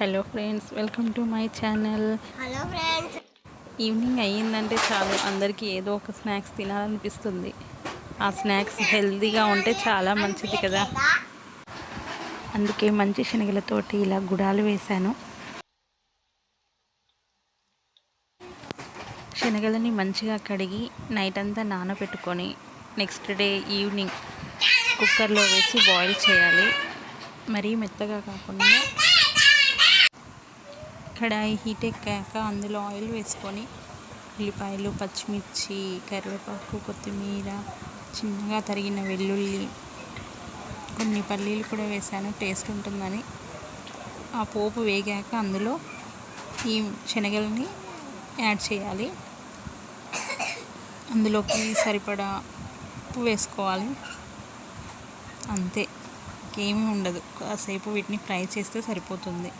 Hello friends welcome to my channel. Hello friends. Evening అయ్యిందంటే చాలు అందరికీ ఏదో ఒక స్నాక్స్ తినాలనిపిస్తుంది. ఆ స్నాక్స్ హెల్తీగా ఉంటే చాలా మంచిది కదా. అందుకే మంచి శనగలతోటి ఇలా గుడాలు వేశాను. శనగలని మంచిగా కడిగి నైట్ అంతా నానబెట్టుకొని నెక్స్ట్ డే ఈవినింగ్ కుక్కర్లో వేసి బాయిల్ చేయాలి. మరీ మెత్తగా కాకుండా కడాయి హీట్ ఎక్కాక అందులో ఆయిల్ వేసుకొని ఉల్లిపాయలు పచ్చిమిర్చి కరివేపాకు కొత్తిమీర చిన్నగా తరిగిన వెల్లుల్లి కొన్ని పల్లీలు కూడా వేసాను. టేస్ట్ ఉంటుందని. ఆ పోపు వేగాక అందులో ఈ శనగలని యాడ్ చేయాలి. అందులోకి సరిపడా ఉప్పు వేసుకోవాలి. అంతే. ఇంకేమీ ఉండదు. కాసేపు వీటిని ఫ్రై చేస్తే సరిపోతుంది.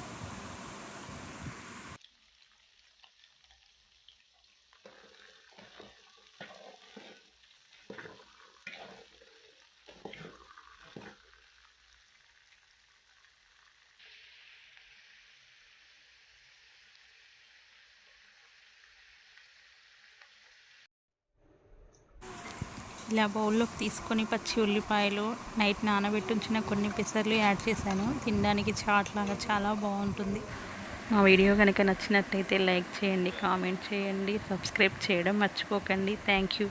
ఇలా బౌల్లోకి తీసుకొని పచ్చి ఉల్లిపాయలు నైట్ నానబెట్టి ఉంచిన కొన్ని పెసర్లు యాడ్ చేశాను. తినడానికి చాట్ లాగా చాలా బాగుంటుంది. మా వీడియో కనుక నచ్చినట్టయితే లైక్ చేయండి కామెంట్ చేయండి సబ్స్క్రైబ్ చేయడం మర్చిపోకండి. Thank you.